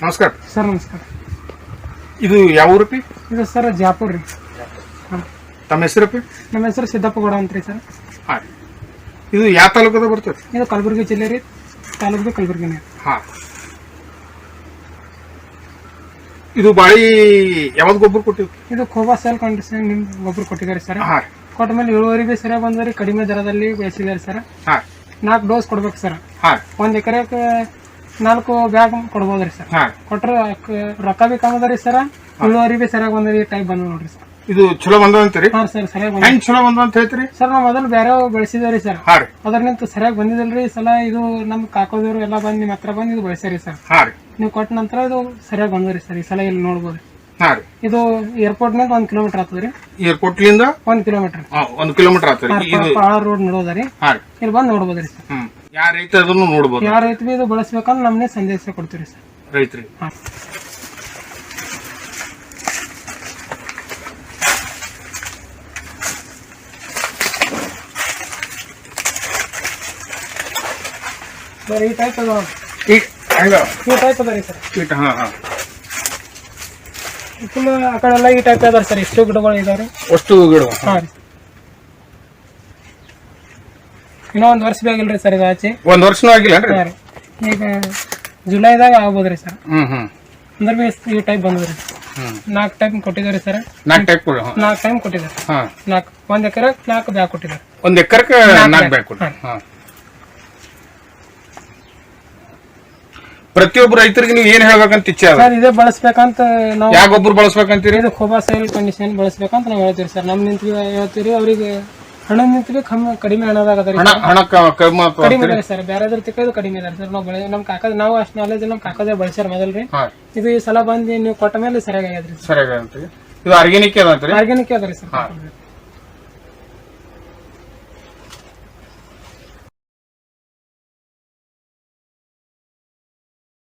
ನಮಸ್ಕಾರ. ಸರ್ ನಮಸ್ಕಾರ. ಇದು ಯಾವ ಊರಪ್ಪಿ ಇದು ಸರ್ ಜಾಪುರ್ ರೀ. ತಮ್ಮ ಹೆಸರು ಪಿ ನಮ್ಮ ಹೆಸರು ಸಿದ್ದಪ್ಪಗೌಡ ರೀ ಸರ್. ಹಾಂ ಇದು ಯಾವ ತಾಲೂಕದ ಬರ್ತದೆ? ಇದು ಕಲಬುರಗಿ ಜಿಲ್ಲೆ ರೀ. ತಾಲೂಕು ಕಲಬುರಗಿನೇ. ಹಾಂ. ಇದು ಬಾಳಿ ಯಾವ್ದು ಗೊಬ್ಬರ ಕೊಟ್ಟಿವಿ ಇದು ಖೋಬಾ ಸೆಲ್ ಕಂಡೀಷನ್ ನಿಮ್ ಗೊಬ್ಬರ ಕೊಟ್ಟಿದ್ದಾರೆ ಸರ್. ಹಾಂ ಕೊಟ್ಟ ಮೇಲೆ ಇಳುವರಿ ಬಿ ಸರಿಯಾಗಿ ಬಂದ್ರಿ ಕಡಿಮೆ ದರದಲ್ಲಿ ಬೆಳೆಸಿದ್ದಾರೆ ಸರ್. ಹಾಂ. ನಾಲ್ಕು ಡೋಸ್ ಕೊಡ್ಬೇಕು ಸರ್. ಹಾಂ ಒಂದು ಎಕರೆಗೆ ನಾಲ್ಕು ಬ್ಯಾಗ್ ಕೊಡ್ಬೋದ್ರಿ ಸರ್ ಹಾ. ಕೊಟ್ರ ರೊಕ್ಕ ಬಿ ಕಮ್ಮದರಿ ಸರ್ ಇಳುವರಿ ಬಿ ಸರಿಯಾಗಿ ಬಂದರಿ ಟೈಪ್ ಬಂದ ನೋಡ್ರಿ ಸರ್ ಇದು ಚಲೋ ಬಂದ ಅಂತೀರಿ? ಹಾ ಸರ್ ಸರಿಯಾಗಿ ಬಂದ ಹೆಂಗ್ ಚಲೋ ಬಂದ ಅಂತ ಹೇಳ್ತೀರಿ? ಸರ್ ನಾವು ಮೊದಲು ಬೇರೆ ಬೆಳೆಸಿದೇವ್ರಿ ಸರ್ ಅದ್ರ ರೀ. ಸರಿಯಾಗಿ ಬಂದಿದ್ರಿ ಈ ಸಲ ಇದು ನಮ್ ಕಾಕೋದವ್ರು ಎಲ್ಲ ಬಂದ್ ನಿಮ್ ಹತ್ರ ಬಂದ್ ಇದು ಬೆಳೆಸಿರಿ ಸರ್ ನೀವ್ ರೀ. ನೀವು ಕೊಟ್ಟ ನಂತರ ಇದು ಸರಿಯಾಗಿ ಬಂದ್ರಿ ಸರ್ ಈ ಸಲ ಇಲ್ಲಿ ನೋಡ್ಬೋದು ಇದು ರೀ. ಇದು ಏರ್ಪೋರ್ಟ್ನಿಂದ ಒಂದ್ ಕಿಲೋಮೀಟರ್ ಆಗ್ತದ್ರಿ ಏರ್ಪೋರ್ಟ್ಲಿಂದ ಒಂದ್ ಕಿಲೋಮೀಟರ್ ಒಂದ್ ಕಿಲೋಮೀಟರ್ ಆಗ್ತದೆ ಇದು ಪಾಳ ರೋಡ್ ನೋಡೋದ್ರಿ. ಹಾಂ ರೀ. ಇಲ್ಲಿ ಬಂದ್ ನೋಡ್ಬೋದ್ರಿ ಸರ್ ಹ್ಮ್. ಯಾರ ರೈತ ಅದನ್ನು ನೋಡ್ಬೋದು. ಯಾವ ರೈತ ಇದು ಬಳಸ್ಬೇಕಂದ್ರೆ ನಮ್ನೆ ಸಂದೇಶ ಕೊಡ್ತೀರಿ ಸರ್. ರೈತರಿಗೆ ಹಾ. ಬರೀ ಈ ಟೈಪ್ ಅದ ಹೆಂಗ? ಈ ಟೈಪ್ ಅದ ರೀ ಸರ್? ಕೀಟ ಹಾ ಹಾಂ. ಫುಲ್ ಆ ಕಡೆ ಎಲ್ಲ ಈ ಟೈಪ್ ಅದಾರ ಸರ್. ಎಷ್ಟು ಗಿಡಗಳು ಇದಾವ್ರಿ ಅಷ್ಟು ಗಿಡ. ಹಾ ರೀ. ಇನ್ನೂ ಒಂದು ವರ್ಷ ಬೇಕಿಲ್ರಿ ಸರ್ ಇದು ಆಚೆ. ಒಂದ್ ವರ್ಷನೂ ಆಗಿಲ್ಲ ಸರ್ ಈಗ ಜುಲೈದಾಗ ಆಗ್ಬೋದ್ರಿ ಸರ್. ಹ್ಮ್ ಹ್ಮ್. ಅಂದ್ರೆ ಬಿ ಈ ಟೈಪ್ ಬಂದ್ರಿ ಹ್ಮ್. ನಾಲ್ಕು ಟೈಪ್ ಕೊಟ್ಟಿದ್ದಾರೆ ಸರ್. ನಾಲ್ಕು ಟೈಪ್ ಕೊಡಿ ನಾಲ್ಕು ಟೈಮ್ ಕೊಟ್ಟಿದ್ದಾರೆ. ಹಾಂ. ನಾಲ್ಕು ಒಂದ್ ಎಕರೆ ನಾಲ್ಕು ಬ್ಯಾಗ್ ಕೊಟ್ಟಿದ್ದಾರೆ. ಒಂದ್ ಎಕರೆಗೆ ನಾಲ್ಕು ಬ್ಯಾಗ್. ಪ್ರತಿಯೊಬ್ಬ ರೈತರಿಗೆ ನೀವು ಏನ್ ಹೇಳ್ಬೇಕಂತ ಇಚ್ಛೆ ಅದ? ಸರ್ ಇದೇ ಬಳಸ್ಬೇಕಂತ ನಾವು ಯಾವ ಗೊಬ್ಬರ ಬಳಸ್ಬೇಕಂತೀರಿ? ಇದು ಖೋಬಾ ಸೈಲ್ ಕಂಡೀಷನ್ ಬಳಸ್ಬೇಕಂತ ನಾವು ಹೇಳ್ತೀವಿ ಸರ್. ನಮ್ ನಿಂತ ಹೇಳ್ತೀವಿ ಅವ್ರಿಗೆ ಹಣ ನಿಂತ್ವಿ ಕಮ್ಮಿ ಕಡಿಮೆ ಹಣದಾಗ ಹಣ ಹಣ ಕ- ಕಮ್ಮಿ ಆಗ್ತದ. ಕಡಿಮೆ ಇದೆ ಸರ್. ಬೇರೆದ್ರ ತಿಕ್ಕೋದು ಕಡಿಮೆ ಇದೆ ಸರ್. ನಾವು ಬೆಳೆ ನಮ್ ಕಾಕದ ನಾವು ಅಷ್ಟು ನಾಲೆಜ್ ನಮ್ ಕಾಕದೇ ಬಳಸ್ಯಾರ ಮೊದಲ್ರಿ. ಹಾಂ. ಇದು ಈ ಸಲ ಬಂದು ನೀವು ಕೊಟ್ಟ ಮೇಲೆ ಸರಿಯಾಗಿ ಆಗ್ಯದ್ರಿ ಸರಿಯಾಗಿ ಅಂತೀರಿ ಇದು ಆರ್ಗ್ಯಾನಿಕ್ ಅದಂತೀರಿ? ಆರ್ಗ್ಯಾನಿಕ್ ಅದ ರೀ ಸರ್.